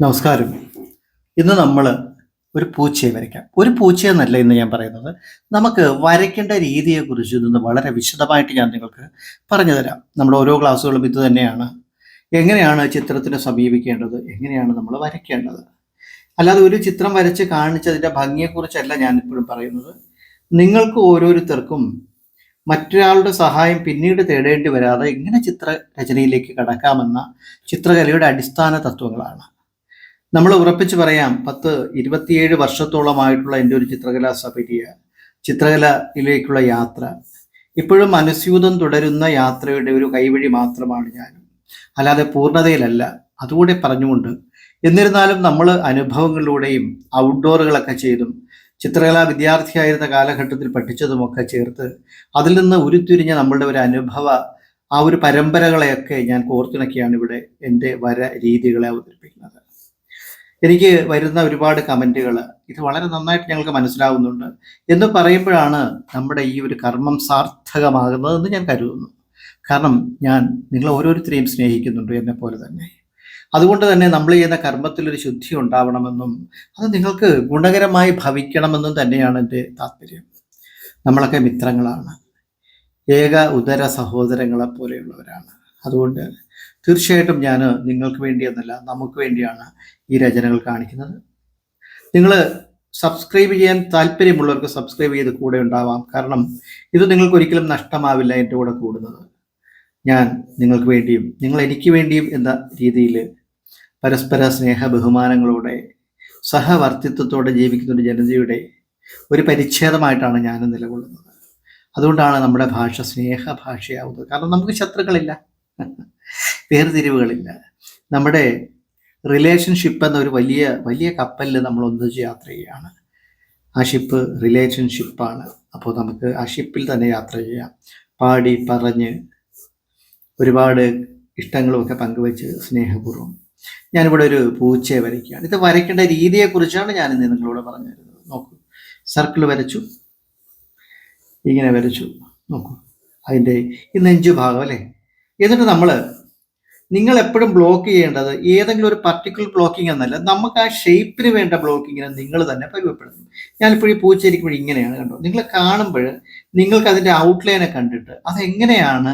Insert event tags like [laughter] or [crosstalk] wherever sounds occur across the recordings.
നമസ്കാരം. ഇന്ന് നമ്മൾ ഒരു പൂച്ചയെ വരയ്ക്കാം. ഒരു പൂച്ചയെന്നല്ല ഇന്ന് ഞാൻ പറയുന്നത്. നമുക്ക് വരയ്ക്കേണ്ട രീതിയെക്കുറിച്ച് ഇന്ന് വളരെ വിശദമായിട്ട് ഞാൻ നിങ്ങൾക്ക് പറഞ്ഞു തരാം നമ്മുടെ ഓരോ ക്ലാസ്സുകളും ഇത് തന്നെയാണ്. എങ്ങനെയാണ് ചിത്രത്തിനെ സമീപിക്കേണ്ടത്? എങ്ങനെയാണ് നമ്മൾ വരയ്ക്കേണ്ടത്? അല്ലാതെ ഒരു ചിത്രം വരച്ച് കാണിച്ചതിന്റെ ഭംഗിയെക്കുറിച്ചല്ല ഞാൻ ഇപ്പോഴും പറയുന്നത്. നിങ്ങൾക്ക് ഓരോരുത്തർക്കും മറ്റൊരാളുടെ സഹായം പിന്നീട് തേടേണ്ടി വരാതെ എങ്ങനെ ചിത്രരചനയിലേക്ക് കടക്കാമെന്ന ചിത്രകലയുടെ അടിസ്ഥാന തത്വങ്ങളാണ്. നമ്മൾ ഉറപ്പിച്ച് പറയാം പത്ത് ഇരുപത്തിയേഴ് വർഷത്തോളമായിട്ടുള്ള എന്റെ ഒരു ചിത്രകലാ സപര്യ ചിത്രകലയിലേക്കുള്ള യാത്ര. ഇപ്പോഴും അനുസ്യൂതം തുടരുന്ന യാത്രയുടെ ഒരു കൈവഴി മാത്രമാണ് ഞാൻ അല്ലാതെ പൂർണതയിലല്ല അതുകൂടെ പറഞ്ഞുകൊണ്ട്. എന്നിരുന്നാലും നമ്മൾ അനുഭവങ്ങളിലൂടെയും ഔട്ട്ഡോറുകളൊക്കെ ചെയ്തും ചിത്രകലാ വിദ്യാർത്ഥിയായിരുന്ന കാലഘട്ടത്തിൽ പഠിച്ചതുമൊക്കെ ചേർത്ത് അതിൽ നിന്ന് ഉരുത്തിരിഞ്ഞ നമ്മളുടെ ഒരു അനുഭവ ആ ഒരു പരമ്പരകളെയൊക്കെ ഞാൻ കോർത്തിണക്കിയാണ് ഇവിടെ എന്റെ വര രീതികളെ അവതരിപ്പിക്കുന്നത്. എനിക്ക് വരുന്ന ഒരുപാട് കമന്റുകൾ ഇത് വളരെ നന്നായിട്ട് ഞങ്ങൾക്ക് മനസ്സിലാവുന്നുണ്ട്. എന്ന് പറയുമ്പോഴാണ് നമ്മുടെ ഈ ഒരു കർമ്മം സാർത്ഥകമാകുന്നതെന്ന് ഞാൻ കരുതുന്നു. കാരണം ഞാൻ നിങ്ങൾ ഓരോരുത്തരെയും സ്നേഹിക്കുന്നുണ്ട് എന്നെ പോലെ തന്നെ. അതുകൊണ്ട് തന്നെ നമ്മൾ ചെയ്യുന്ന കർമ്മത്തിൽ ഒരു ശുദ്ധി ഉണ്ടാവണമെന്നും അത് നിങ്ങൾക്ക് ഗുണകരമായി ഭവിക്കണമെന്നും തന്നെയാണ് എന്റെ താല്പര്യം നമ്മളൊക്കെ മിത്രങ്ങളാണ്. ഏക ഉദര സഹോദരങ്ങളെ പോലെയുള്ളവരാണ് അതുകൊണ്ട് തീർച്ചയായിട്ടും ഞാൻ നിങ്ങൾക്ക് വേണ്ടിയെന്നല്ല നമുക്ക് വേണ്ടിയാണ് ഈ രചനകൾ കാണിക്കുന്നത്. നിങ്ങൾ സബ്സ്ക്രൈബ് ചെയ്യാൻ താല്പര്യമുള്ളവർക്ക് സബ്സ്ക്രൈബ് ചെയ്ത് കൂടെ ഉണ്ടാവാം. കാരണം ഇത് നിങ്ങൾക്ക് ഒരിക്കലും നഷ്ടമാവില്ല എന്റെ കൂടെ കൂടുന്നത്. ഞാൻ നിങ്ങൾക്ക് വേണ്ടിയും നിങ്ങൾ എനിക്ക് വേണ്ടിയും എന്ന രീതിയിൽ പരസ്പര സ്നേഹ ബഹുമാനങ്ങളോടെ സഹവർത്തിത്വത്തോടെ ജീവിക്കുന്ന ഒരു ജനതയുടെ ഒരു പരിച്ഛേദമായിട്ടാണ് ഞാൻ നിലകൊള്ളുന്നത്. അതുകൊണ്ടാണ് നമ്മുടെ ഭാഷ സ്നേഹ ഭാഷയാവുന്നത്. കാരണം നമുക്ക് ശത്രുക്കളില്ല. വേർതിരിവുകളില്ല. നമ്മുടെ റിലേഷൻഷിപ്പ് എന്ന ഒരു വലിയ വലിയ കപ്പലിൽ നമ്മൾ ഒന്നിച്ച് യാത്ര ചെയ്യുകയാണ് ആ ഷിപ്പ് റിലേഷൻഷിപ്പാണ് അപ്പോൾ നമുക്ക് ആ ഷിപ്പിൽ തന്നെ യാത്ര ചെയ്യാം. പാടി പറഞ്ഞ് ഒരുപാട് ഇഷ്ടങ്ങളുമൊക്കെ പങ്കുവെച്ച് സ്നേഹപൂർവം. ഞാനിവിടെ ഒരു പൂച്ചയെ വരയ്ക്കുകയാണ്. ഇത് വരയ്ക്കേണ്ട രീതിയെക്കുറിച്ചാണ് ഞാൻ ഇന്ന് നിങ്ങളോട് പറഞ്ഞു തരുന്നത് നോക്കൂ. സർക്കിൾ വരച്ചു. ഇങ്ങനെ വരച്ചു. നോക്കൂ. അതിന്റെ ഈ നെഞ്ചു ഭാഗം അല്ലേ? എന്നിട്ട് നമ്മൾ നിങ്ങൾ എപ്പോഴും ബ്ലോക്ക് ചെയ്യേണ്ടത് ഏതെങ്കിലും ഒരു പർട്ടിക്കുലർ ബ്ലോക്കിംഗ് എന്നല്ല. നമുക്ക് ആ ഷേപ്പിന് വേണ്ട ബ്ലോക്കിങ്ങിനെ നിങ്ങൾ തന്നെ പരിമപ്പെടുന്നു ഞാനിപ്പോൾ ഈ പൂച്ചയിരിക്കുമ്പോൾ ഇങ്ങനെയാണ് കണ്ടോ നിങ്ങൾ കാണുമ്പോൾ നിങ്ങൾക്ക് അതിന്റെ ഔട്ട്ലൈനെ കണ്ടിട്ട് അതെങ്ങനെയാണ്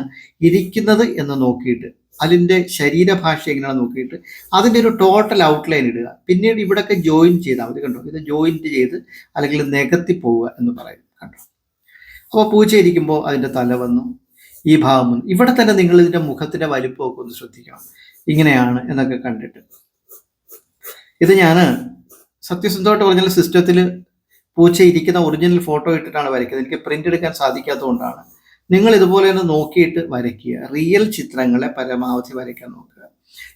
ഇരിക്കുന്നത് എന്ന് നോക്കിയിട്ട് അതിന്റെ ശരീരഭാഷ എങ്ങനെയാണെന്ന് നോക്കിയിട്ട് അതിന്റെ ഒരു ടോട്ടൽ ഔട്ട്ലൈൻ ഇടുക. പിന്നീട് ഇവിടെയൊക്കെ ജോയിൻ ചെയ്താൽ മതി കണ്ടോ? ഇത് ജോയിന്റ് ചെയ്ത് അല്ലെങ്കിൽ നികത്തി പോവുക എന്ന് പറയും കണ്ടോ? അപ്പോൾ പൂച്ച ഇരിക്കുമ്പോൾ അതിന്റെ തല വന്നു. ഈ ഭാഗം ഇവിടെ തന്നെ നിങ്ങൾ ഇതിന്റെ മുഖത്തിന്റെ വലിപ്പമൊക്കെ ഒന്ന് ശ്രദ്ധിക്കണം. ഇങ്ങനെയാണ് എന്നൊക്കെ കണ്ടിട്ട്. ഇത് ഞാൻ സത്യസന്ധമായിട്ട് ഒറിജിനൽ സിസ്റ്റത്തിൽ പൂച്ച ഇരിക്കുന്ന ഒറിജിനൽ ഫോട്ടോ ഇട്ടിട്ടാണ് വരയ്ക്കുന്നത്. എനിക്ക് പ്രിന്റ് എടുക്കാൻ സാധിക്കാത്തതുകൊണ്ടാണ്. നിങ്ങൾ ഇതുപോലെ ഒന്ന് നോക്കിയിട്ട് വരയ്ക്കുക. റിയൽ ചിത്രങ്ങളെ പരമാവധി വരയ്ക്കാൻ നോക്കുക.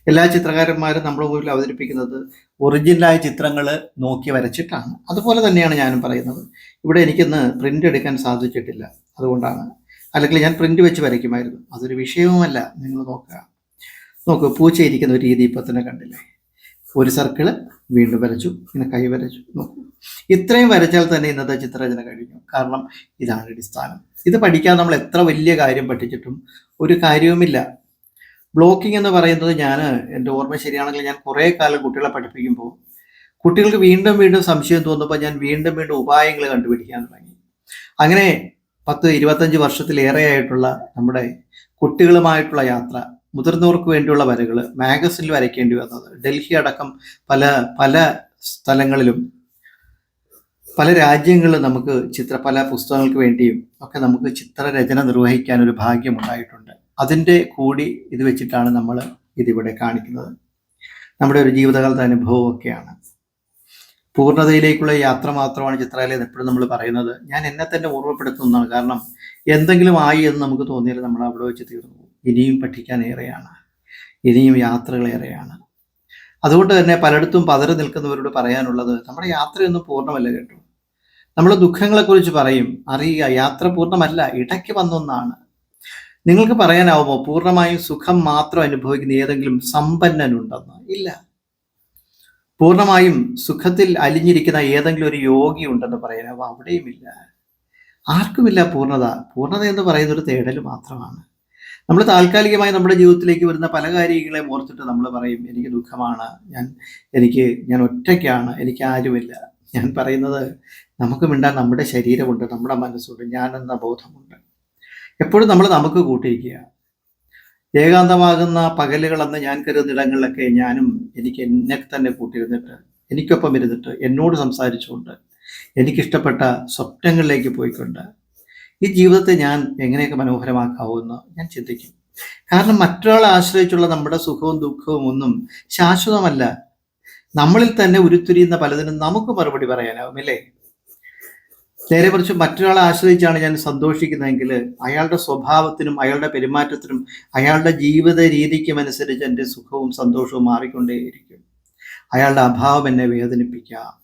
എല്ലാ ചിത്രകാരന്മാരും നമ്മുടെ മുമ്പിൽ അവതരിപ്പിക്കുന്നത് ഒറിജിനലായ ചിത്രങ്ങൾ നോക്കി വരച്ചിട്ടാണ്. അതുപോലെ തന്നെയാണ് ഞാനും പറയുന്നത്. ഇവിടെ എനിക്കിന്ന് പ്രിന്റ് എടുക്കാൻ സാധിച്ചിട്ടില്ല. അതുകൊണ്ടാണ് അല്ലെങ്കിൽ ഞാൻ പ്രിന്റ് വെച്ച് വരയ്ക്കുമായിരുന്നു. അതൊരു വിഷയവുമല്ല. നിങ്ങൾ നോക്കുക. നോക്കൂ പൂച്ച ഇരിക്കുന്ന ഒരു രീതി ഇപ്പം തന്നെ കണ്ടില്ലേ? ഒരു സർക്കിൾ വീണ്ടും വരച്ചു പിന്നെ കൈ വരച്ചു. നോക്കൂ. ഇത്രയും വരച്ചാൽ തന്നെ ഇന്നത്തെ ചിത്രരചന കഴിഞ്ഞു. കാരണം ഇതാണ് അടിസ്ഥാനം. ഇത് പഠിക്കാൻ നമ്മൾ എത്ര വലിയ കാര്യം പഠിച്ചിട്ടും ഒരു കാര്യവുമില്ല. ബ്ലോക്കിംഗ് എന്ന് പറയുന്നത് ഞാൻ എന്റെ ഓർമ്മ ശരിയാണെങ്കിൽ ഞാൻ കുറേ കാലം കുട്ടികളെ പഠിപ്പിക്കുമ്പോൾ കുട്ടികൾക്ക് വീണ്ടും വീണ്ടും സംശയം തോന്നുമ്പോൾ ഞാൻ വീണ്ടും വീണ്ടും ഉപായങ്ങൾ കണ്ടുപിടിക്കാൻ തുടങ്ങി. അങ്ങനെ പത്ത് ഇരുപത്തഞ്ച് വർഷത്തിലേറെയായിട്ടുള്ള നമ്മുടെ കുട്ടികളുമായിട്ടുള്ള യാത്ര മുതിർന്നവർക്ക് വേണ്ടിയുള്ള വരകൾ മാഗസിനിൽ വരയ്ക്കേണ്ടി വന്നത് ഡൽഹി അടക്കം പല പല സ്ഥലങ്ങളിലും പല രാജ്യങ്ങളിലും നമുക്ക് ചിത്ര പല പുസ്തകങ്ങൾക്ക് വേണ്ടിയും ഒക്കെ നമുക്ക് ചിത്രരചന നിർവഹിക്കാൻ ഒരു ഭാഗ്യമുണ്ടായിട്ടുണ്ട്. അതിന്റെ കൂടി ഇത് വെച്ചിട്ടാണ് നമ്മൾ ഇതിവിടെ കാണിക്കുന്നത്. നമ്മുടെ ഒരു ജീവിതകാലത്തെ അനുഭവമൊക്കെയാണ്. പൂർണതയിലേക്കുള്ള യാത്ര മാത്രമാണ് ചിത്രാലയം എപ്പോഴും നമ്മൾ പറയുന്നത്. ഞാൻ എന്നെ തന്നെ ഓർമ്മപ്പെടുത്തുന്നതാണ് കാരണം എന്തെങ്കിലും ആയി എന്ന് നമുക്ക് തോന്നിയാൽ നമ്മൾ അവിടെ വെച്ച് തീർന്നു ഇനിയും പഠിക്കാൻ ഏറെയാണ്. ഇനിയും യാത്രകൾ ഏറെയാണ്. അതുകൊണ്ട് തന്നെ പലയിടത്തും പതറി നിൽക്കുന്നവരോട് പറയാനുള്ളത് നമ്മുടെ യാത്രയൊന്നും പൂർണമല്ല കേട്ടോ. നമ്മൾ ദുഃഖങ്ങളെക്കുറിച്ച് പറയും. അറിയുക യാത്ര പൂർണമല്ല ഇടയ്ക്ക് വന്നൊന്നാണ്. നിങ്ങൾക്ക് പറയാനാവുമോ? പൂർണമായും സുഖം മാത്രം അനുഭവിക്കുന്ന ഏതെങ്കിലും സമ്പന്നനുണ്ടെന്ന്? ഇല്ല. പൂർണമായും സുഖത്തിൽ അലിഞ്ഞിരിക്കുന്ന ഏതെങ്കിലും ഒരു യോഗി ഉണ്ടെന്ന് പറയാനാവും അവിടെയുമില്ല. ആർക്കുമില്ല പൂർണത? പൂർണത എന്ന് പറയുന്ന ഒരു തേടൽ മാത്രമാണ്. നമ്മൾ താൽക്കാലികമായി നമ്മുടെ ജീവിതത്തിലേക്ക് വരുന്ന പല കാര്യങ്ങളെ ഓർത്തിട്ട് നമ്മൾ പറയും എനിക്ക് ദുഃഖമാണ്. ഞാൻ എനിക്ക് ഞാൻ ഒറ്റയ്ക്കാണ്. എനിക്ക് ആരുമില്ല. ഞാൻ പറയുന്നത് നമുക്ക് മിണ്ടാൻ നമ്മുടെ ശരീരമുണ്ട് നമ്മുടെ മനസ്സുണ്ട് ഞാനെന്ന ബോധമുണ്ട്. എപ്പോഴും നമ്മൾ നമുക്ക് കൂട്ടിയിരിക്കുക. ഏകാന്തമാകുന്ന പകലുകളെന്ന് ഞാൻ കരുതുന്ന ഇടങ്ങളിലൊക്കെ ഞാനും എനിക്ക് എന്നെ തന്നെ കൂട്ടിയിരുന്നിട്ട് എനിക്കൊപ്പം ഇരുന്നിട്ട് എന്നോട് സംസാരിച്ചുകൊണ്ട് എനിക്കിഷ്ടപ്പെട്ട സ്വപ്നങ്ങളിലേക്ക് പോയിക്കൊണ്ട് ഈ ജീവിതത്തെ ഞാൻ എങ്ങനെയൊക്കെ മനോഹരമാക്കാവുമെന്ന് ഞാൻ ചിന്തിക്കും. കാരണം മറ്റൊരാളെ ആശ്രയിച്ചുള്ള നമ്മുടെ സുഖവും ദുഃഖവും ഒന്നും ശാശ്വതമല്ല. നമ്മളിൽ തന്നെ ഉരുത്തിരിയുന്ന പലതിനും നമുക്ക് മറുപടി പറയാനാവും അല്ലേ നേരെ കുറിച്ച് മറ്റൊരാളെ ആശ്രയിച്ചാണ് ഞാൻ സന്തോഷിക്കുന്നതെങ്കിൽ അയാളുടെ സ്വഭാവത്തിനും അയാളുടെ പെരുമാറ്റത്തിനും അയാളുടെ ജീവിത രീതിക്കും അനുസരിച്ച് എന്റെ സുഖവും സന്തോഷവും മാറിക്കൊണ്ടേയിരിക്കും. അയാളുടെ അഭാവം എന്നെ വേദനിപ്പിക്കാം.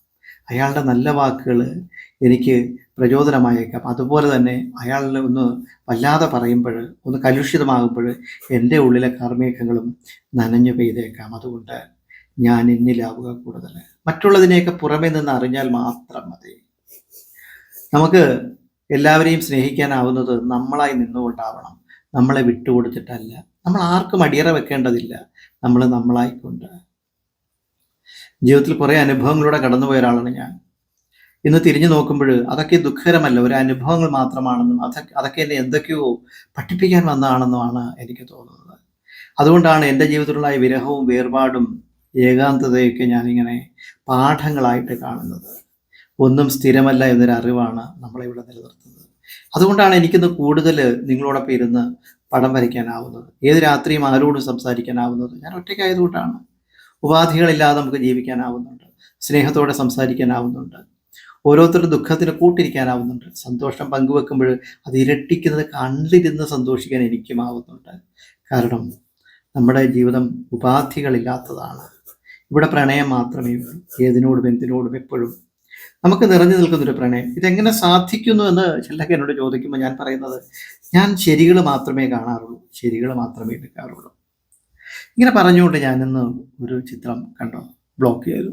അയാളുടെ നല്ല വാക്കുകൾ എനിക്ക് പ്രചോദനമായേക്കാം. അതുപോലെ തന്നെ അയാളിൽ ഒന്ന് വല്ലാതെ പറയുമ്പോൾ ഒന്ന് കലുഷിതമാകുമ്പോൾ എന്റെ ഉള്ളിലെ കാർമേഘങ്ങളും നനഞ്ഞു പെയ്തേക്കാം. അതുകൊണ്ട് ഞാൻ എന്നിലാവുക കൂടുതൽ. മറ്റുള്ളതിനെയൊക്കെ പുറമേ നിന്ന് അറിഞ്ഞാൽ മാത്രം മതി. നമുക്ക് എല്ലാവരെയും സ്നേഹിക്കാനാവുന്നത് നമ്മളായി നിന്നുകൊണ്ടാവണം. നമ്മളെ വിട്ടുകൊടുത്തിട്ടല്ല. നമ്മൾ ആർക്കും അടിയറ വെക്കേണ്ടതില്ല. നമ്മൾ നമ്മളായിക്കൊണ്ട്. ജീവിതത്തിൽ കുറേ അനുഭവങ്ങളിലൂടെ കടന്നുപോയ ഒരാളാണ് ഞാൻ. ഇന്ന് തിരിഞ്ഞു നോക്കുമ്പോൾ അതൊക്കെ ദുഃഖകരമല്ല. ഒരു അനുഭവങ്ങൾ മാത്രമാണെന്നും അതൊക്കെ അതൊക്കെ എന്നെ എന്തൊക്കെയോ പഠിപ്പിക്കാൻ വന്നതാണെന്നുമാണ് എനിക്ക് തോന്നുന്നത്. അതുകൊണ്ടാണ് എന്റെ ജീവിതത്തിലുള്ള വിരഹവും വേർപാടും ഏകാന്തതയൊക്കെ ഞാനിങ്ങനെ പാഠങ്ങളായിട്ട് കാണുന്നത്. ഒന്നും സ്ഥിരമല്ല എന്നൊരു അറിവാണ് നമ്മളെ ഇവിടെ നിലനിർത്തുന്നത്. അതുകൊണ്ടാണ് എനിക്കിന്ന് കൂടുതൽ നിങ്ങളോടൊപ്പം ഇരുന്ന് പടം വരയ്ക്കാനാവുന്നത്. ഏത് രാത്രിയും ആരോടും സംസാരിക്കാനാവുന്നത്. ഞാൻ ഒറ്റയ്ക്കായതുകൊണ്ടാണ്. ഉപാധികളില്ലാതെ നമുക്ക് ജീവിക്കാനാവുന്നുണ്ട്. സ്നേഹത്തോടെ സംസാരിക്കാനാവുന്നുണ്ട്. ഓരോരുത്തരുടെ ദുഃഖത്തിന് കൂട്ടിരിക്കാനാവുന്നുണ്ട്. സന്തോഷം പങ്കുവെക്കുമ്പോൾ അത് ഇരട്ടിക്കുന്നത് കണ്ടിരുന്ന് സന്തോഷിക്കാൻ എനിക്കും ആവുന്നുണ്ട്. കാരണം നമ്മുടെ ജീവിതം ഉപാധികളില്ലാത്തതാണ്. ഇവിടെ പ്രണയം മാത്രമേ ഉള്ളൂ. ഏതിനോടും എന്തിനോടും എപ്പോഴും നമുക്ക് നിറഞ്ഞു നിൽക്കുന്നൊരു പ്രണയം. ഇതെങ്ങനെ സാധിക്കുന്നു എന്ന് ചിലരൊക്കെ എന്നോട് ചോദിക്കുമ്പോൾ ഞാൻ പറയുന്നത് ഞാൻ ശരികൾ മാത്രമേ കാണാറുള്ളൂ. ശരികൾ മാത്രമേ എടുക്കാറുള്ളൂ. ഇങ്ങനെ പറഞ്ഞുകൊണ്ട് ഞാനിന്ന് ഒരു ചിത്രം കണ്ടോ? ബ്ലോക്ക് ചെയ്തു.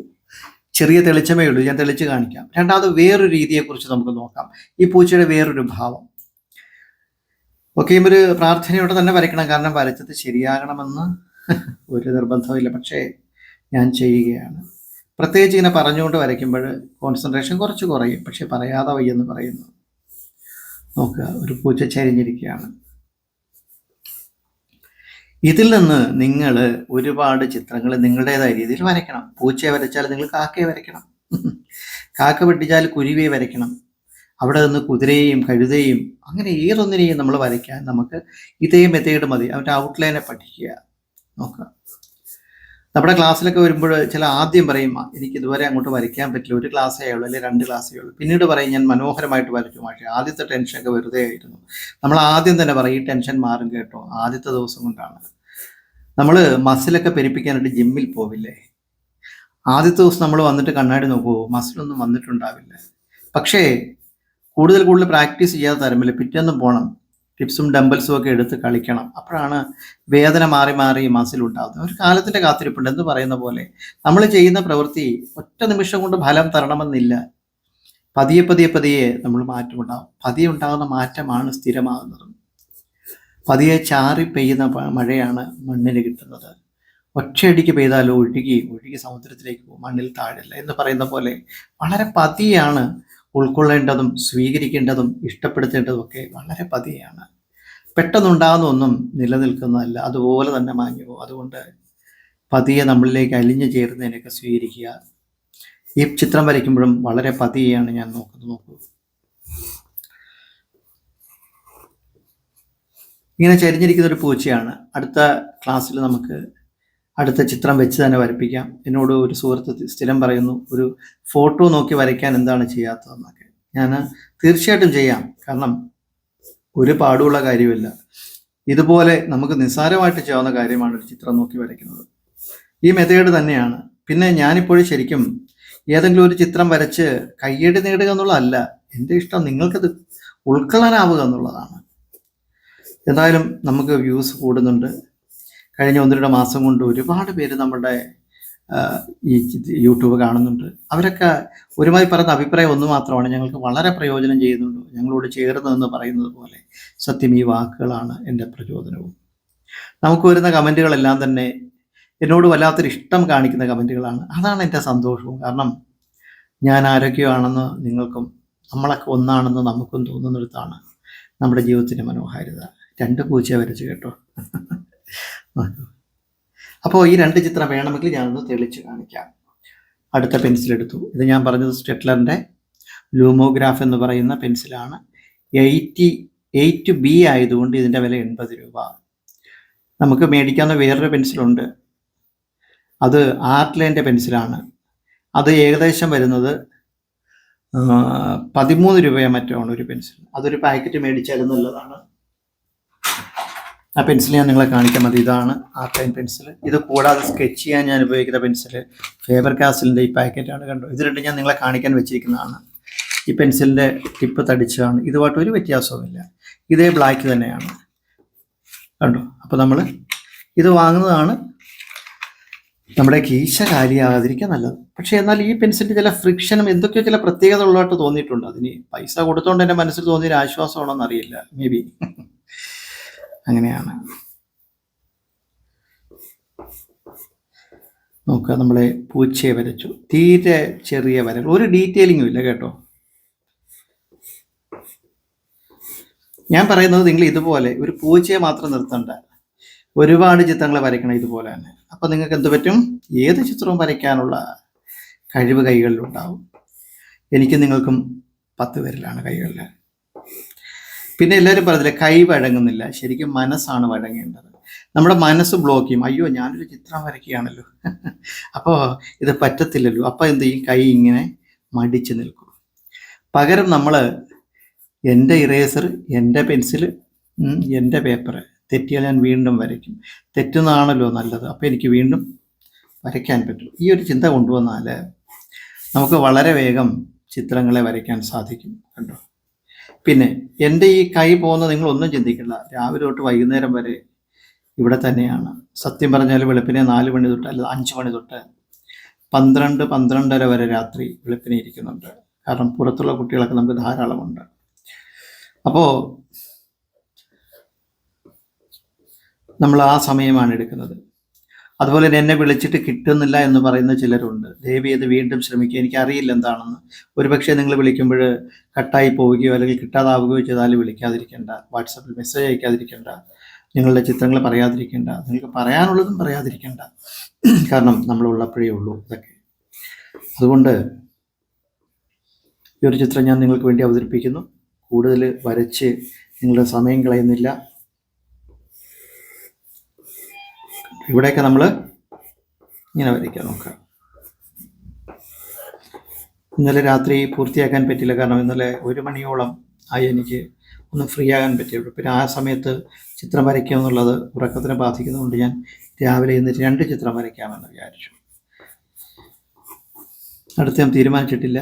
ചെറിയ തെളിച്ചമേ ഉള്ളൂ. ഞാൻ തെളിച്ച് കാണിക്കാം. രണ്ടാമത് വേറൊരു രീതിയെക്കുറിച്ച് നമുക്ക് നോക്കാം. ഈ പൂച്ചയുടെ വേറൊരു ഭാവം. ഒക്കെ ഒരു പ്രാർത്ഥനയോടെ തന്നെ വരയ്ക്കണം. കാരണം വരച്ചത് ശരിയാകണമെന്ന് ഒരു നിർബന്ധമില്ല പക്ഷേ ഞാൻ ചെയ്യുകയാണ്. പ്രത്യേകിച്ച് ഇങ്ങനെ പറഞ്ഞുകൊണ്ട് വരയ്ക്കുമ്പോൾ കോൺസെൻട്രേഷൻ കുറച്ച് കുറയും. പക്ഷെ പറയാതെ വയ്യെന്ന് പറയുന്നു. നോക്കുക ഒരു പൂച്ച ചരിഞ്ഞിരിക്കുകയാണ്. ഇതിൽ നിന്ന് നിങ്ങൾ ഒരുപാട് ചിത്രങ്ങൾ നിങ്ങളുടേതായ രീതിയിൽ വരയ്ക്കണം. പൂച്ചയെ വരച്ചാൽ നിങ്ങൾ കാക്കയെ വരയ്ക്കണം. കാക്ക വെട്ടിച്ചാൽ കുരുവിയെ വരയ്ക്കണം. അവിടെ നിന്ന് കുതിരയെയും കഴുതയും അങ്ങനെ ഏതൊന്നിനെയും നമ്മൾ വരയ്ക്കാൻ നമുക്ക് ഇതേ മെത്തേഡ് മതി. അവന്റെ ഔട്ട്ലൈനെ പഠിക്കുക. നോക്കുക. നമ്മുടെ ക്ലാസ്സിലൊക്കെ വരുമ്പോൾ ചില ആദ്യം പറയും എനിക്ക് ഇതുവരെ അങ്ങോട്ട് വരയ്ക്കാൻ പറ്റില്ല. ഒരു ക്ലാസ്സേ ഉള്ളൂ അല്ലെങ്കിൽ രണ്ട് ക്ലാസ്സേ ഉള്ളൂ. പിന്നീട് പറയും ഞാൻ മനോഹരമായിട്ട് വരച്ചു പക്ഷേ ആദ്യത്തെ ടെൻഷനൊക്കെ വെറുതെ ആയിരുന്നു. നമ്മൾ ആദ്യം തന്നെ പറയും ഈ ടെൻഷൻ മാറും കേട്ടോ. ആദ്യത്തെ ദിവസം കൊണ്ടാണ്. നമ്മൾ മസിലൊക്കെ പെരുപ്പിക്കാനായിട്ട് ജിമ്മിൽ പോവില്ലേ? ആദ്യത്തെ ദിവസം നമ്മൾ വന്നിട്ട് കണ്ണാടി നോക്കുമോ മസിലൊന്നും വന്നിട്ടുണ്ടാവില്ല. പക്ഷേ കൂടുതൽ കൂടുതൽ പ്രാക്ടീസ് ചെയ്യാതെ തരമില്ല പിറ്റേന്നും പോകണം ടിപ്സും ഡംബൽസും ഒക്കെ എടുത്ത് കളിക്കണം. അപ്പോഴാണ് വേദന മാറി മാറി മസിൽ ഉണ്ടാകുന്നത് ഒരു കാലത്തിന്റെ കാത്തിരിപ്പുണ്ട്. എന്ന് പറയുന്ന പോലെ നമ്മൾ ചെയ്യുന്ന പ്രവൃത്തി ഒറ്റ നിമിഷം കൊണ്ട് ഫലം തരണമെന്നില്ല. പതിയെ പതിയെ പതിയെ നമ്മൾ മാറ്റമുണ്ടാകും പതിയെ ഉണ്ടാകുന്ന മാറ്റമാണ് സ്ഥിരമാകുന്നത്. പതിയെ ചാറി പെയ്യുന്ന മഴയാണ് മണ്ണിന് കിട്ടുന്നത്. ഒറ്റയടിക്ക് പെയ്താൽ ഒഴുകി ഒഴുകി സമുദ്രത്തിലേക്ക് പോകും മണ്ണിൽ താഴില്ല എന്ന് പറയുന്ന പോലെ വളരെ പതിയാണ് ഉൾക്കൊള്ളേണ്ടതും സ്വീകരിക്കേണ്ടതും ഇഷ്ടപ്പെടുത്തേണ്ടതും ഒക്കെ വളരെ പതിയാണ് പെട്ടെന്നുണ്ടാകുന്ന ഒന്നും നിലനിൽക്കുന്നതല്ല. അതുപോലെ തന്നെ മാഞ്ഞു പോകും. അതുകൊണ്ട് പതിയെ നമ്മളിലേക്ക് അലിഞ്ഞു ചേരുന്നതിനൊക്കെ സ്വീകരിക്കുക. ഈ ചിത്രം വരയ്ക്കുമ്പോഴും വളരെ പതിയെയാണ് ഞാൻ നോക്കുന്നത്. നോക്കൂ. ഇങ്ങനെ ചരിഞ്ഞിരിക്കുന്ന ഒരു പൂച്ചയാണ്. അടുത്ത ക്ലാസ്സിൽ നമുക്ക് അടുത്ത ചിത്രം വെച്ച് തന്നെ വരപ്പിക്കാം. എന്നോട് ഒരു സുഹൃത്ത് സ്ഥിരം പറയുന്നു ഒരു ഫോട്ടോ നോക്കി വരയ്ക്കാൻ എന്താണ് ചെയ്യാത്തതെന്നൊക്കെ. ഞാൻ തീർച്ചയായിട്ടും ചെയ്യാം. കാരണം ഒരു പാടുള്ള കാര്യമില്ല. ഇതുപോലെ നമുക്ക് നിസ്സാരമായിട്ട് ചെയ്യാവുന്ന കാര്യമാണ് ഒരു ചിത്രം നോക്കി വരയ്ക്കുന്നത്. ഈ മെത്തേഡ് തന്നെയാണ്. പിന്നെ ഞാനിപ്പോഴും ശരിക്കും ഏതെങ്കിലും ഒരു ചിത്രം വരച്ച് കയ്യടി നേടുക എന്നുള്ളതല്ല എന്റെ ഇഷ്ടം നിങ്ങൾക്കത് ഉൾക്കൊള്ളാനാവുക എന്നുള്ളതാണ്. എന്തായാലും നമുക്ക് വ്യൂസ് കൂടുന്നുണ്ട്. കഴിഞ്ഞ ഒന്ന് മാസം കൊണ്ട് ഒരുപാട് പേര് നമ്മുടെ ഈ യൂട്യൂബ് കാണുന്നുണ്ട്. അവരൊക്കെ ഒരുമായി പറയുന്ന അഭിപ്രായം ഒന്ന് മാത്രമാണ്. ഞങ്ങൾക്ക് വളരെ പ്രയോജനം ചെയ്യുന്നുണ്ട്. ഞങ്ങളോട് ചേർന്നതെന്ന് പറയുന്നത് പോലെ സത്യം ഈ വാക്കുകളാണ് എന്റെ പ്രചോദനവും. നമുക്ക് വരുന്ന കമന്റുകളെല്ലാം തന്നെ എന്നോട് വല്ലാത്തൊരു ഇഷ്ടം കാണിക്കുന്ന കമന്റുകളാണ്. അതാണ് എന്റെ സന്തോഷവും. കാരണം ഞാൻ ആരോഗ്യമാണെന്ന് നിങ്ങൾക്കും നമ്മളൊക്കെ ഒന്നാണെന്ന് നമുക്കും തോന്നുന്നിടത്താണ് നമ്മുടെ ജീവിതത്തിന്റെ മനോഹാരിത. രണ്ട് പൂച്ച വരച്ച് കേട്ടോ. അപ്പോൾ ഈ രണ്ട് ചിത്രം വേണമെങ്കിൽ ഞാനൊന്ന് തെളിച്ച് കാണിക്കാം. അടുത്ത പെൻസിൽ എടുത്തു ഇത് ഞാൻ പറഞ്ഞത് സ്റ്റെറ്റ്ലറിന്റെ ലൂമോഗ്രാഫ് എന്ന് പറയുന്ന പെൻസിലാണ്. എയ്റ്റി എയ്റ്റ് ബി ആയതുകൊണ്ട് ഇതിന്റെ വില എൺപത് രൂപ. നമുക്ക് മേടിക്കാവുന്ന വേറൊരു പെൻസിലുണ്ട്. അത് ആർട്ട്ലൈന്റെ പെൻസിലാണ്. അത് ഏകദേശം വരുന്നത് പതിമൂന്ന് രൂപയോ മറ്റോ ആണ് ഒരു പെൻസിൽ. അതൊരു പാക്കറ്റ് മേടിച്ചാലും നല്ലതാണ്. ആ പെൻസിൽ ഞാൻ നിങ്ങളെ കാണിക്കാൻ മതി ഇതാണ് ആർട്ട്ലൈൻ പെൻസിൽ ഇത് കൂടാതെ സ്കെച്ച് ചെയ്യാൻ ഞാൻ ഉപയോഗിക്കുന്ന പെൻസിൽ ഫേബർ കാസിലിന്റെ ഈ പാക്കറ്റാണ് കണ്ടോ? ഇത് രണ്ടും ഞാൻ നിങ്ങളെ കാണിക്കാൻ വെച്ചിരിക്കുന്നതാണ്. ഈ പെൻസിലിന്റെ ടിപ്പ് തടിച്ചതാണ് ഇതുമായിട്ട് ഒരു വ്യത്യാസവുമില്ല. ഇതേ ബ്ലാക്ക് തന്നെയാണ്. കണ്ടോ? അപ്പോൾ നമ്മൾ ഇത് വാങ്ങുന്നതാണ് നമ്മുടെ കീശ കാലിയാകാതിരിക്കാൻ നല്ലത്. പക്ഷേ എന്നാൽ ഈ പെൻസിലിന്റെ ചില ഫ്രിക്ഷനും എന്തൊക്കെയോ ചില പ്രത്യേകത ഉള്ളതായിട്ട് തോന്നിയിട്ടുണ്ട്. അതിന് പൈസ കൊടുത്തോണ്ട് എന്റെ മനസ്സിൽ തോന്നിയൊരു ആശ്വാസമാണോ എന്നറിയില്ല. മേ ബി അങ്ങനെയാണ്. നോക്കുക നമ്മളെ പൂച്ചയെ വരച്ചു. തീരെ ചെറിയ വരകൾ. ഒരു ഡീറ്റെയിലിങ്ങും ഇല്ല കേട്ടോ. ഞാൻ പറയുന്നത് നിങ്ങൾ ഇതുപോലെ ഒരു പൂച്ചയെ മാത്രം നിർത്തണ്ട. ഒരുപാട് ചിത്രങ്ങൾ വരയ്ക്കണം ഇതുപോലെ തന്നെ അപ്പൊ നിങ്ങൾക്ക് എന്ത് പറ്റും? ഏത് ചിത്രവും വരയ്ക്കാനുള്ള കഴിവ് കൈകളിലുണ്ടാവും. എനിക്ക് നിങ്ങൾക്കും പത്ത് പേരിലാണ് കൈകളിൽ പിന്നെ എല്ലാവരും പറഞ്ഞില്ലേ കൈ വഴങ്ങുന്നില്ല. ശരിക്കും മനസ്സാണ് വഴങ്ങേണ്ടത്. നമ്മുടെ മനസ്സ് ബ്ലോക്ക് ചെയ്യും. അയ്യോ ഞാനൊരു ചിത്രം വരയ്ക്കുകയാണല്ലോ. [laughs] അപ്പോൾ ഇത് പറ്റത്തില്ലല്ലോ. അപ്പോൾ എന്ത് ചെയ്യും? കൈ ഇങ്ങനെ മടിച്ച് നിൽക്കും. പകരം നമ്മൾ എന്റെ ഇറേസർ എന്റെ പെൻസിൽ എന്റെ പേപ്പർ തെറ്റിയാൽ ഞാൻ വീണ്ടും വരയ്ക്കും. തെറ്റുന്നതാണല്ലോ നല്ലത്. അപ്പോൾ എനിക്ക് വീണ്ടും വരയ്ക്കാൻ പറ്റും. ഈ ഒരു ചിന്ത കൊണ്ടുവന്നാൽ നമുക്ക് വളരെ വേഗം ചിത്രങ്ങളെ വരയ്ക്കാൻ സാധിക്കും. കണ്ടോ? പിന്നെ എന്റെ ഈ കൈ പോകുന്നത് നിങ്ങളൊന്നും ചിന്തിക്കില്ല രാവിലെ തൊട്ട് വൈകുന്നേരം വരെ ഇവിടെ തന്നെയാണ്. സത്യം പറഞ്ഞാൽ വെളുപ്പിനെ നാല് മണി തൊട്ട് അല്ല അഞ്ച് മണി തൊട്ട് പന്ത്രണ്ട് പന്ത്രണ്ടര വരെ രാത്രി വെളുപ്പിനെ ഇരിക്കുന്നുണ്ട്. കാരണം പുറത്തുള്ള കുട്ടികളൊക്കെ നമുക്ക് ധാരാളമുണ്ട്. അപ്പോൾ നമ്മൾ ആ സമയമാണ് എടുക്കുന്നത്. അതുപോലെ തന്നെ എന്നെ വിളിച്ചിട്ട് കിട്ടുന്നില്ല എന്ന് പറയുന്ന ചിലരുണ്ട്. ദയവ് ചെയ്ത് വീണ്ടും ശ്രമിക്കുക. എനിക്കറിയില്ല എന്താണെന്ന്. ഒരുപക്ഷെ നിങ്ങൾ വിളിക്കുമ്പോൾ കട്ടായി പോവുകയോ അല്ലെങ്കിൽ കിട്ടാതാവുകയോ ചെയ്താൽ വിളിക്കാതിരിക്കേണ്ട. വാട്സപ്പിൽ മെസ്സേജ് അയക്കാതിരിക്കേണ്ട. നിങ്ങളുടെ ചിത്രങ്ങൾ പറയാതിരിക്കേണ്ട. നിങ്ങൾക്ക് പറയാനുള്ളതും പറയാതിരിക്കേണ്ട. കാരണം നമ്മൾ ഉള്ളപ്പോഴേ ഉള്ളൂ ഇതൊക്കെ. അതുകൊണ്ട് ഈ ഒരു ചിത്രം ഞാൻ നിങ്ങൾക്ക് വേണ്ടി അവതരിപ്പിക്കുന്നു. കൂടുതൽ വരച്ച് നിങ്ങളുടെ സമയം കളയുന്നില്ല. ഇവിടെയൊക്കെ നമ്മൾ ഇങ്ങനെ വരയ്ക്കാൻ നോക്കാം ഇന്നലെ രാത്രി പൂർത്തിയാക്കാൻ പറ്റില്ല കാരണം ഇന്നലെ ഒരു മണിയോളം ആയി എനിക്ക് ഒന്ന് ഫ്രീ ആകാൻ പറ്റിയുള്ളൂ പിന്നെ ആ സമയത്ത് ചിത്രം വരയ്ക്കുക എന്നുള്ളത് ഉറക്കത്തിനെ ബാധിക്കുന്നതുകൊണ്ട് ഞാൻ രാവിലെ ഇന്ന് രണ്ട് ചിത്രം വരയ്ക്കാമെന്ന് വിചാരിച്ചു. അടുത്ത് ഞാൻ തീരുമാനിച്ചിട്ടില്ല.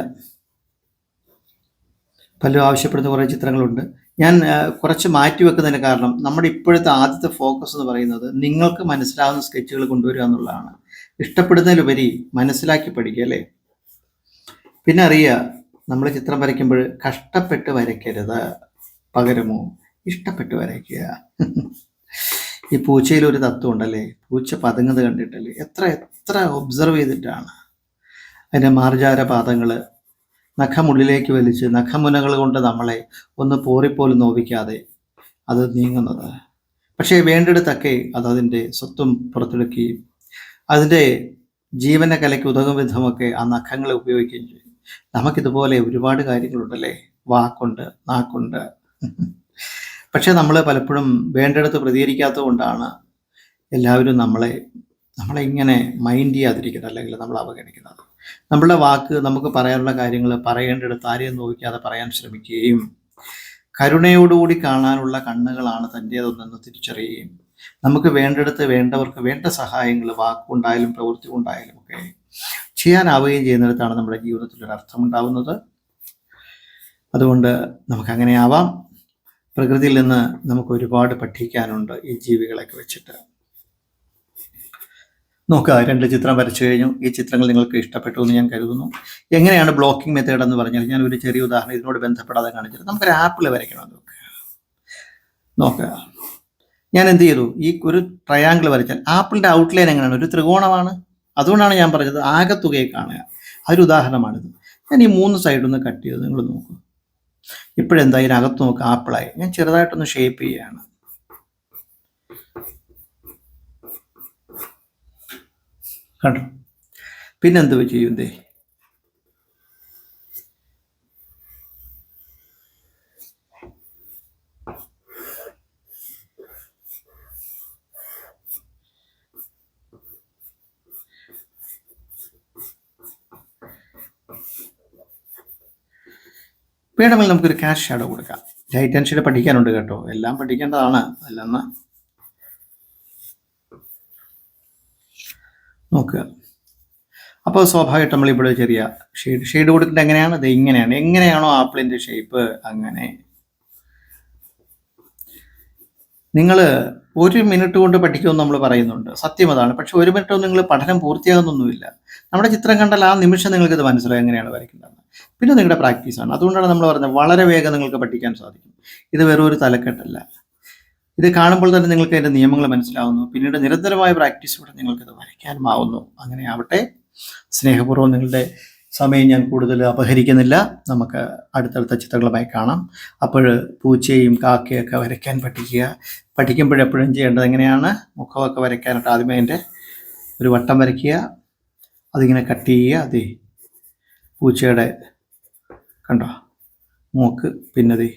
പലരും ആവശ്യപ്പെടുന്ന കുറേ ചിത്രങ്ങളുണ്ട്. ഞാൻ കുറച്ച് മാറ്റി വെക്കുന്നതിന് കാരണം നമ്മുടെ ഇപ്പോഴത്തെ ആദ്യത്തെ ഫോക്കസ് എന്ന് പറയുന്നത് നിങ്ങൾക്ക് മനസ്സിലാവുന്ന സ്കെച്ചുകൾ കൊണ്ടുവരിക എന്നുള്ളതാണ്. ഇഷ്ടപ്പെടുന്നതിലുപരി മനസ്സിലാക്കി പഠിക്കുക അല്ലേ? പിന്നെ അറിയുക നമ്മൾ ചിത്രം വരയ്ക്കുമ്പോൾ കഷ്ടപ്പെട്ട് വരയ്ക്കരുത്. പകരമോ? ഇഷ്ടപ്പെട്ട് വരയ്ക്കുക. ഈ പൂച്ചയിൽ ഒരു തത്വം ഉണ്ടല്ലേ? പൂച്ച പതുങ്ങുന്നത് കണ്ടിട്ടല്ലേ? എത്ര എത്ര ഒബ്സർവ് ചെയ്തിട്ടാണ്. അതിന്റെ മാർജാര പാദങ്ങൾ നഖമുള്ളിലേക്ക് വലിച്ച് നഖമുനകൾ കൊണ്ട് നമ്മളെ ഒന്ന് പോറിപ്പോലും നോവിക്കാതെ അത് നീങ്ങുന്നത്. പക്ഷേ വേണ്ടിടത്തൊക്കെ അത് അതിന്റെ സ്വത്വം പുറത്തെടുക്കുകയും അതിന്റെ ജീവന കലയ്ക്ക് ഉതകും വിധമൊക്കെ ആ നഖങ്ങളെ ഉപയോഗിക്കുകയും ചെയ്യും. നമുക്കിതുപോലെ ഒരുപാട് കാര്യങ്ങളുണ്ടല്ലേ? വാക്കുണ്ട് നാക്കുണ്ട്. പക്ഷേ നമ്മൾ പലപ്പോഴും വേണ്ടിടത്ത് പ്രതികരിക്കാത്തത് കൊണ്ടാണ് എല്ലാവരും നമ്മളെ നമ്മളെ ഇങ്ങനെ മൈൻഡ് ചെയ്യാതിരിക്കുന്നത് അല്ലെങ്കിൽ നമ്മൾ അവഗണിക്കുന്നത്. നമ്മളുടെ വാക്ക് നമുക്ക് പറയാനുള്ള കാര്യങ്ങൾ പറയേണ്ടിടത്ത് ആരെയും നോക്കിക്കാതെ പറയാൻ ശ്രമിക്കുകയും കരുണയോടുകൂടി കാണാനുള്ള കണ്ണുകളാണ് തന്റേതൊന്നെന്ന് തിരിച്ചറിയുകയും നമുക്ക് വേണ്ടിടത്ത് വേണ്ടവർക്ക് വേണ്ട സഹായങ്ങൾ വാക്കുണ്ടായാലും പ്രവൃത്തി ഉണ്ടായാലും ഒക്കെ ചെയ്യാനാവുകയും ചെയ്യുന്നിടത്താണ് നമ്മുടെ ജീവിതത്തിൽ ഒരു അർത്ഥമുണ്ടാവുന്നത്. അതുകൊണ്ട് നമുക്ക് അങ്ങനെയാവാം. പ്രകൃതിയിൽ നിന്ന് നമുക്ക് ഒരുപാട് പഠിക്കാനുണ്ട് ഈ ജീവികളൊക്കെ വെച്ചിട്ട്. നോക്കുക രണ്ട് ചിത്രം വരച്ചു കഴിഞ്ഞു. ഈ ചിത്രങ്ങൾ നിങ്ങൾക്ക് ഇഷ്ടപ്പെട്ടു എന്ന് ഞാൻ കരുതുന്നു. എങ്ങനെയാണ് ബ്ലോക്കിംഗ് മെത്തേഡ് എന്ന് പറഞ്ഞാൽ ഞാൻ ഒരു ചെറിയ ഉദാഹരണം ഇതിനോട് ബന്ധപ്പെടാതെ കാണിച്ചത് നമുക്കൊരു ആപ്പിൾ വരയ്ക്കണം നോക്കുക നോക്കുക ഞാൻ എന്ത് ചെയ്തു? ഈ ഒരു ട്രയാങ്കിൾ വരച്ചാൽ ആപ്പിളിന്റെ ഔട്ട്ലൈൻ എങ്ങനെയാണ്? ഒരു ത്രികോണമാണ്. അതുകൊണ്ടാണ് ഞാൻ പറഞ്ഞത് ആകത്തുകയെ കാണുക. അതൊരു ഉദാഹരണമാണിത്. ഞാൻ ഈ മൂന്ന് സൈഡൊന്ന് കട്ട് ചെയ്ത് നിങ്ങൾ നോക്കൂ. ഇപ്പോഴെന്താ? ഇതിനകത്ത് നോക്കുക ആപ്പിളായി. ഞാൻ ചെറുതായിട്ടൊന്ന് ഷേപ്പ് ചെയ്യുകയാണ്. കണ്ടോ? പിന്നെന്ത് ചെയ്യും ദേ വേണമെങ്കിൽ നമുക്കൊരു ക്യാഷ് ഷാഡോ കൊടുക്കാം. ലൈറ്റ് ആൻഡ് ഷെയ്ഡ് പഠിക്കാനുണ്ട് കേട്ടോ. എല്ലാം പഠിക്കേണ്ടതാണ്. അല്ലെന്ന് നോക്കുക അപ്പോൾ സ്വാഭാവികമായിട്ട് നമ്മളിവിടെ ചെറിയ ഷെയ്ഡ് ഷെയ്ഡ് കൊടുത്തിട്ട് എങ്ങനെയാണ്? അത് ഇങ്ങനെയാണ്. എങ്ങനെയാണോ ആപ്പിളിന്റെ ഷേപ്പ് അങ്ങനെ? നിങ്ങൾ ഒരു മിനിറ്റ് കൊണ്ട് പഠിക്കുമെന്ന് നമ്മൾ പറയുന്നുണ്ട്. സത്യം അതാണ്. പക്ഷെ ഒരു മിനിറ്റ് നിങ്ങൾ പഠനം പൂർത്തിയാകുന്നൊന്നുമില്ല. നമ്മുടെ ചിത്രം കണ്ടാൽ ആ നിമിഷം നിങ്ങൾക്ക് ഇത് മനസ്സിലായി എങ്ങനെയാണ് വരയ്ക്കേണ്ടതെന്ന്. പിന്നെ നിങ്ങളുടെ പ്രാക്ടീസാണ് അതുകൊണ്ടാണ് നമ്മൾ പറഞ്ഞത് വളരെ വേഗം നിങ്ങൾക്ക് പഠിക്കാൻ സാധിക്കും. ഇത് വെറും ഒരു തലക്കെട്ടല്ല. ഇത് കാണുമ്പോൾ തന്നെ നിങ്ങൾക്ക് അതിന്റെ നിയമങ്ങൾ മനസ്സിലാവുന്നു. പിന്നീട് നിരന്തരമായ പ്രാക്ടീസിലൂടെ നിങ്ങൾക്കിത് വരയ്ക്കാനുമാവുന്നു. അങ്ങനെ ആവട്ടെ. സ്നേഹപൂർവം നിങ്ങളുടെ സമയം ഞാൻ കൂടുതൽ അപഹരിക്കുന്നില്ല. നമുക്ക് അടുത്തടുത്ത ചിത്രങ്ങളുമായി കാണാം. അപ്പോൾ പൂച്ചയും കാക്കയൊക്കെ വരയ്ക്കാൻ പഠിക്കുക. പഠിക്കുമ്പോഴെപ്പോഴും ചെയ്യേണ്ടത് എങ്ങനെയാണ്? മുഖമൊക്കെ വരയ്ക്കാനായിട്ട് ആദ്യമേ അതിന്റെ ഒരു വട്ടം വരയ്ക്കുക. അതിങ്ങനെ കട്ട് ചെയ്യുക. അത് പൂച്ചയുടെ കണ്ടോ? മൂക്ക് പിന്നെ ദേ.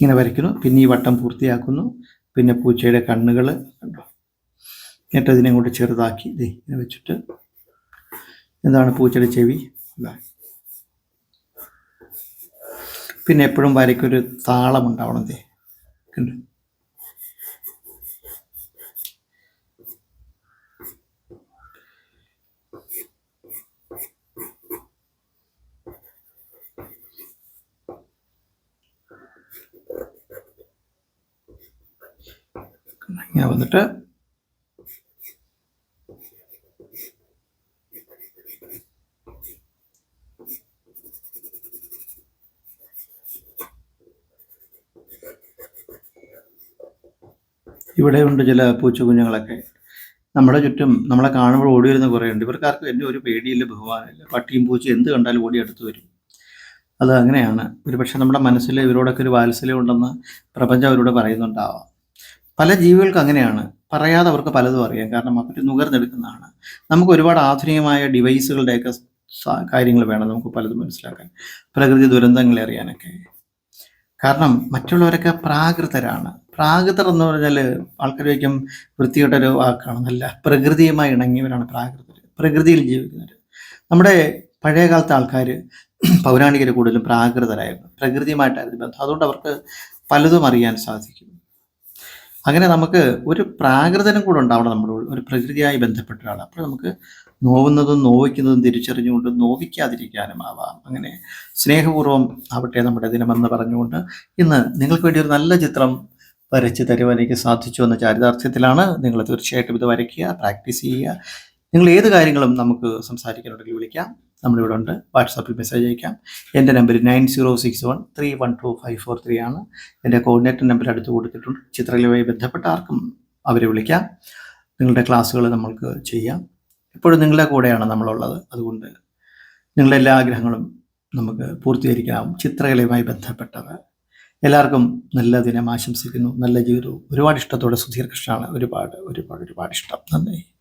ഇങ്ങനെ വരയ്ക്കുന്നു. പിന്നെ ഈ വട്ടം പൂർത്തിയാക്കുന്നു. പിന്നെ പൂച്ചയുടെ കണ്ണുകൾ കണ്ടോ? എന്നിട്ട് അതിനെ കൊണ്ട് ചെറുതാക്കി ദേ ഇങ്ങനെ വെച്ചിട്ട് എന്താണ് പൂച്ചയുടെ ചെവി. പിന്നെ എപ്പോഴും വരയ്ക്കൊരു താളം ഉണ്ടാവണം ഇതേ കണ്ടോ? ഇങ്ങനെ വന്നിട്ട് ഇവിടെ ഉണ്ട് ചില പൂച്ച കുഞ്ഞുങ്ങളൊക്കെ. നമ്മുടെ ചുറ്റും നമ്മളെ കാണുമ്പോൾ ഓടി വരുന്ന കുറേ ഉണ്ട്. ഇവർക്കാർക്കും എന്റെ ഒരു പേടിയില്ല ബഹുമാനമില്ല. പട്ടിയും പൂച്ചയും എന്ത് കണ്ടാലും ഓടി അടുത്ത് വരും. അത് അങ്ങനെയാണ്. ഒരു പക്ഷേ നമ്മുടെ മനസ്സിൽ ഇവരോടൊക്കെ ഒരു വാത്സല്യം ഉണ്ടെന്ന് പ്രപഞ്ചം അവരോട് പറയുന്നുണ്ടാവാം. പല ജീവികൾക്ക് അങ്ങനെയാണ്. പറയാതെ അവർക്ക് പലതും അറിയാം. കാരണം അവർ നുകർന്നെടുക്കുന്നതാണ്. നമുക്ക് ഒരുപാട് ആധുനികമായ ഡിവൈസുകളുടെയൊക്കെ കാര്യങ്ങൾ വേണം നമുക്ക് പലതും മനസ്സിലാക്കാൻ. പ്രകൃതി ദുരന്തങ്ങളെ അറിയാനൊക്കെ. കാരണം മറ്റുള്ളവരൊക്കെ പ്രാകൃതരാണ്. പ്രാകൃതർ എന്ന് പറഞ്ഞാൽ ആൾക്കാരേക്കും വൃത്തികെട്ട ഒരു വാക്കാണ് നല്ല പ്രകൃതിയുമായി ഇണങ്ങിയവരാണ് പ്രാകൃതർ പ്രകൃതിയിൽ ജീവിക്കുന്നവർ നമ്മുടെ പഴയകാലത്തെ ആൾക്കാർ [clears throat] പൗരാണികർ കൂടുതലും പ്രാകൃതരായിരുന്നു. പ്രകൃതിയുമായിട്ടായിരുന്നു ബന്ധം. അതുകൊണ്ട് അവർക്ക് പലതും അറിയാൻ സാധിക്കും. അങ്ങനെ നമുക്ക് ഒരു പ്രാകൃതനും കൂടെ ഉണ്ടാവണം നമ്മുടെ ഒരു പ്രകൃതിയായി ബന്ധപ്പെട്ട ഒരാൾ അപ്പോൾ നമുക്ക് നോവുന്നതും നോവിക്കുന്നതും തിരിച്ചറിഞ്ഞുകൊണ്ട് നോവിക്കാതിരിക്കാനും ആവാം. അങ്ങനെ സ്നേഹപൂർവം ആവട്ടെ നമ്മുടെ ദിനമെന്ന് പറഞ്ഞുകൊണ്ട് ഇന്ന് നിങ്ങൾക്ക് വേണ്ടി ഒരു നല്ല ചിത്രം വരച്ച് തരുവാൻ എനിക്ക് സാധിച്ചു എന്ന ചാരിതാർത്ഥ്യത്തിലാണ് നിങ്ങൾ തീർച്ചയായിട്ടും ഇത് വരയ്ക്കുക പ്രാക്ടീസ് ചെയ്യുക. നിങ്ങൾ ഏത് കാര്യങ്ങളും നമുക്ക് സംസാരിക്കാനുണ്ടെങ്കിൽ വിളിക്കാം. നമ്മളിവിടെ ഉണ്ട്. വാട്സാപ്പിൽ മെസ്സേജ് അയക്കാം. എന്റെ number nine zero six one three one two five four three ആണ്. എന്റെ കോർഡിനേറ്റർ നമ്പർ അടുത്ത് കൊടുത്തിട്ടുണ്ട്. ചിത്രകലയുമായി ബന്ധപ്പെട്ട ആർക്കും അവരെ വിളിക്കാം. നിങ്ങളുടെ ക്ലാസ്സുകൾ നമ്മൾക്ക് ചെയ്യാം. എപ്പോഴും നിങ്ങളുടെ കൂടെയാണ് നമ്മളുള്ളത്. അതുകൊണ്ട് നിങ്ങളുടെ എല്ലാ ആഗ്രഹങ്ങളും നമുക്ക് പൂർത്തീകരിക്കാം. ചിത്രകലയുമായി ബന്ധപ്പെട്ടത്. എല്ലാവർക്കും നല്ല ദിനം ആശംസിക്കുന്നു. നല്ല ജീവിതവും. ഒരുപാട് ഇഷ്ടത്തോടെ സുധീർ കൃഷ്ണനാണ്. ഒരുപാട് ഒരുപാട് ഒരുപാട് ഇഷ്ടം. നന്ദി.